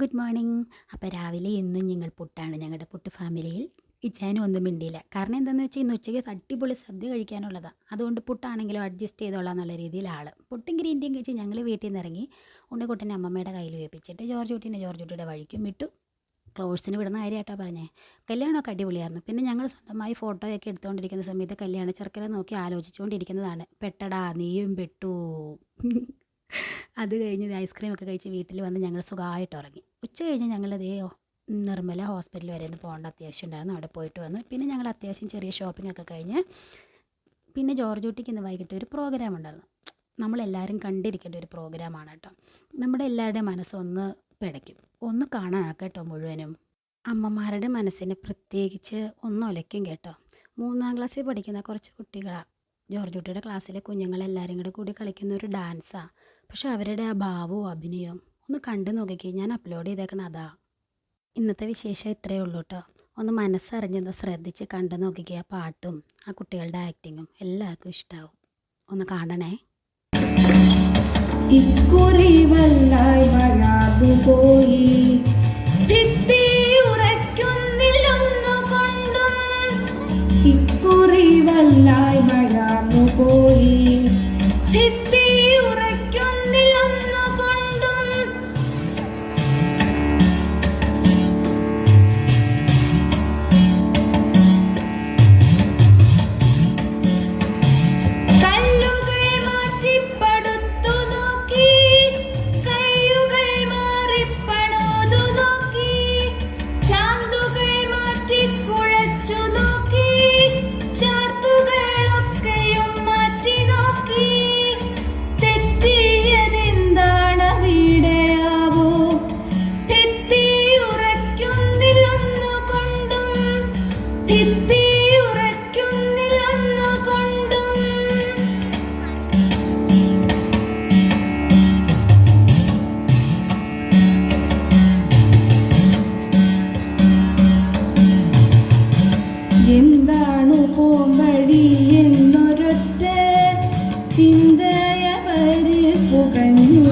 Good morning അപ്പോൾ രാവിലെ ഇന്നും ഞങ്ങൾ പുട്ടാണ്. ഞങ്ങളുടെ പുട്ട് ഫാമിലിയിൽ ഇച്ചാനും ഒന്നും മിണ്ടിയില്ല. കാരണം എന്താണെന്ന് വെച്ചാൽ ഇന്ന് ഉച്ചയ്ക്ക് അടിപൊളി സദ്യ കഴിക്കാനുള്ളതാണ് അതുകൊണ്ട് പുട്ടാണെങ്കിലും അഡ്ജസ്റ്റ് ചെയ്തോളാം എന്നുള്ള രീതിയിൽ ആൾ പുട്ടും ഗ്രീന്റിയും കഴിച്ച് ഞങ്ങൾ വീട്ടിൽ നിന്ന് ഇറങ്ങി ഉണ്ണിക്കുട്ടനെ അമ്മമ്മയുടെ കയ്യിൽ വേപ്പിച്ചിട്ട് ജോർജ് കുട്ടീനെ ജോർജ് കുട്ടിയുടെ വഴിക്കും വിട്ടു ക്ലോഴ്സിന് വിടുന്ന കാര്യമായിട്ടോ പറഞ്ഞേ. കല്യാണമൊക്കെ അടിപൊളിയായിരുന്നു. പിന്നെ ഞങ്ങൾ സ്വന്തമായി ഫോട്ടോയൊക്കെ എടുത്തുകൊണ്ടിരിക്കുന്ന സമയത്ത് കല്യാണ ചെറുക്കനെ നോക്കി ആലോചിച്ചുകൊണ്ടിരിക്കുന്നതാണ് പെട്ടടാ നീയും പെട്ടു. അത് കഴിഞ്ഞ് ഐസ്ക്രീം ഒക്കെ കഴിച്ച് വീട്ടിൽ വന്ന് ഞങ്ങൾ സുഖമായിട്ട് ഉറങ്ങി. ഉച്ച കഴിഞ്ഞ് ഞങ്ങൾ ദേ നിർമ്മല ഹോസ്പിറ്റൽ വരെ ഒന്ന് പോകേണ്ട അത്യാവശ്യം ഉണ്ടായിരുന്നു. അവിടെ പോയിട്ട് വന്നു പിന്നെ ഞങ്ങൾ അത്യാവശ്യം ചെറിയ ഷോപ്പിംഗ് ഒക്കെ കഴിഞ്ഞ് പിന്നെ ജോർജ് കുട്ടിക്ക് ഇന്ന് വൈകിട്ട് ഒരു പ്രോഗ്രാം ഉണ്ടായിരുന്നു. നമ്മളെല്ലാവരും കണ്ടിരിക്കേണ്ട ഒരു പ്രോഗ്രാമാണ് കേട്ടോ. നമ്മുടെ എല്ലാവരുടെയും മനസ്സൊന്ന് പിടയ്ക്കും. ഒന്ന് കാണാനാണ് കേട്ടോ മുഴുവനും. അമ്മമാരുടെ മനസ്സിനെ പ്രത്യേകിച്ച് ഒന്ന് ഒലയ്ക്കും കേട്ടോ. മൂന്നാം ക്ലാസ്സിൽ പഠിക്കുന്ന കുറച്ച് കുട്ടികളാണ് ജോർജ് കുട്ടിയുടെ ക്ലാസ്സിലെ കുഞ്ഞുങ്ങളെല്ലാവരും കൂടെ കൂടി കളിക്കുന്ന ഒരു ഡാൻസാണ് പക്ഷെ അവരുടെ ആ ഭാവവും അഭിനയവും ഒന്ന് കണ്ടു നോക്കിക്കേ. ഞാൻ അപ്ലോഡ് ചെയ്തേക്കണം അതാ. ഇന്നത്തെ വിശേഷം ഇത്രയേ ഉള്ളൂ കേട്ടോ ഒന്ന് മനസ്സറിഞ്ഞൊന്ന് ശ്രദ്ധിച്ച് കണ്ടു നോക്കിക്കേ ആ പാട്ടും ആ കുട്ടികളുടെ ആക്ടിങ്ങും എല്ലാവർക്കും ഇഷ്ടമാവും ഒന്ന് കാണണേ. ഇക്കുറി വല്ലായി വരാതു കൊണ്ടും പോയി. ചിന്തയവരിൽ പുകഞ്ഞു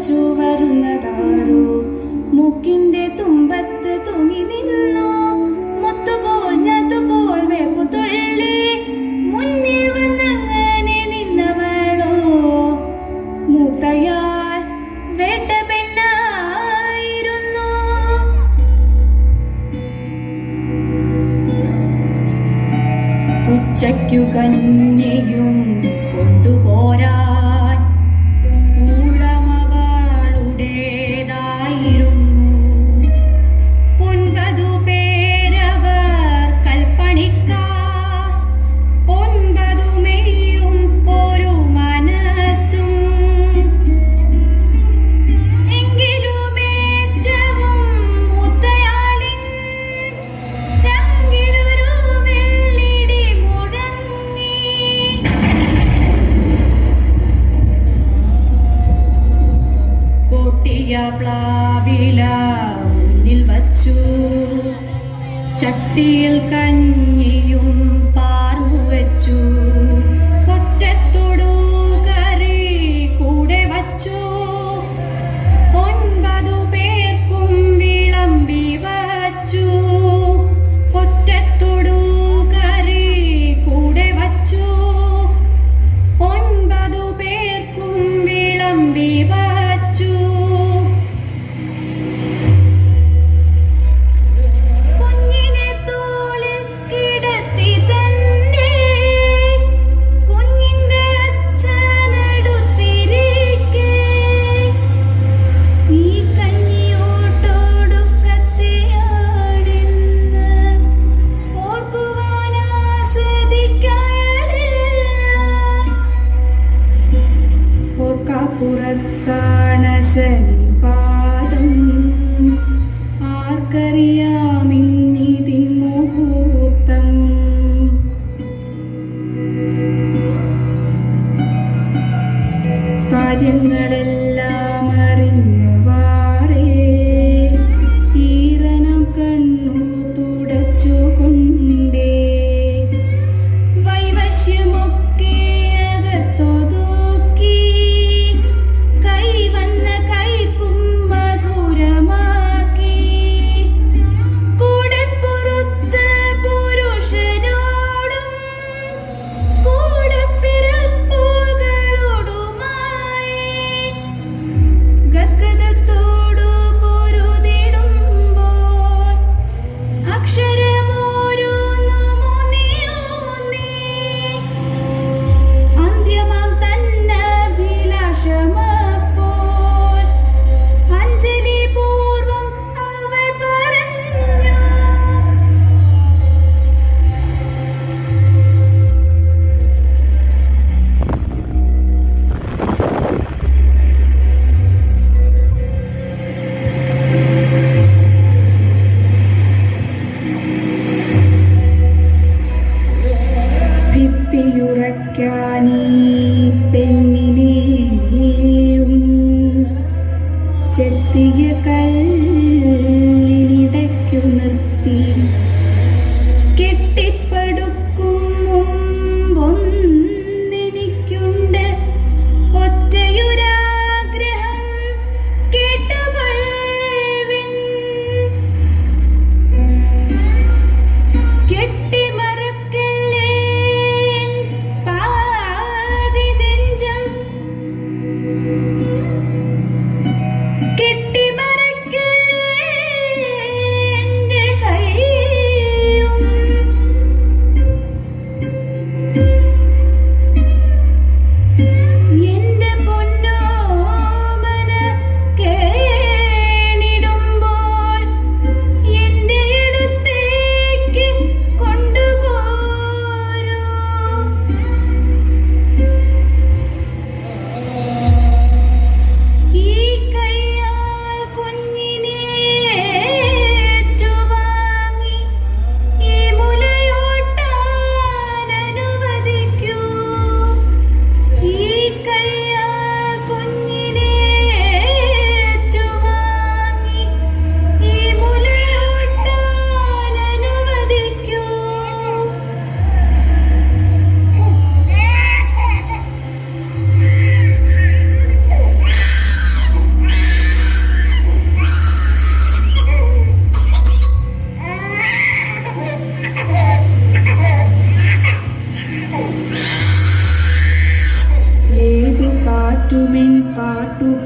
തുറച്ചു വരുന്നതാരോ മൂക്കിന്റെ തുമ്പത്ത് തൂങ്ങി നിന്നു? മുത്തുപോൽ ഞതുപോൽ വേപ്പുതുള്ളി മുന്നിൽ വന്നങ്ങനെ നിന്നവളോ? മൂത്തയാൾ വേട്ട പെണ്ണായിരുന്നു. ഉച്ചയ്ക്കു കഞ്ഞിയും കൊണ്ടുപോ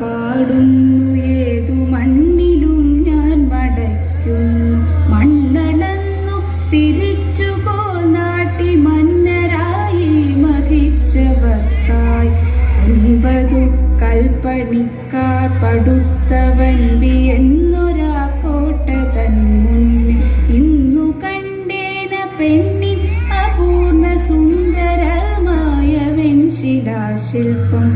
പാടുന്നു ഏതു മണ്ണിലും ഞാൻ മടയ്ക്കുന്നു മണ്ണളന്നു തിരിച്ചു പോൽ നാട്ടി മന്നരായി മതിച്ചവർക്കായി ഒൻപതു കൽപ്പണിക്കാർ പടുത്തവൻ ബി എന്നൊരാ കോട്ട തൻ മുന്നിൽ ഇന്നു കണ്ടേന പെണ്ണി അപൂർണ സുന്ദരമായ വെൺശിലാശില്പം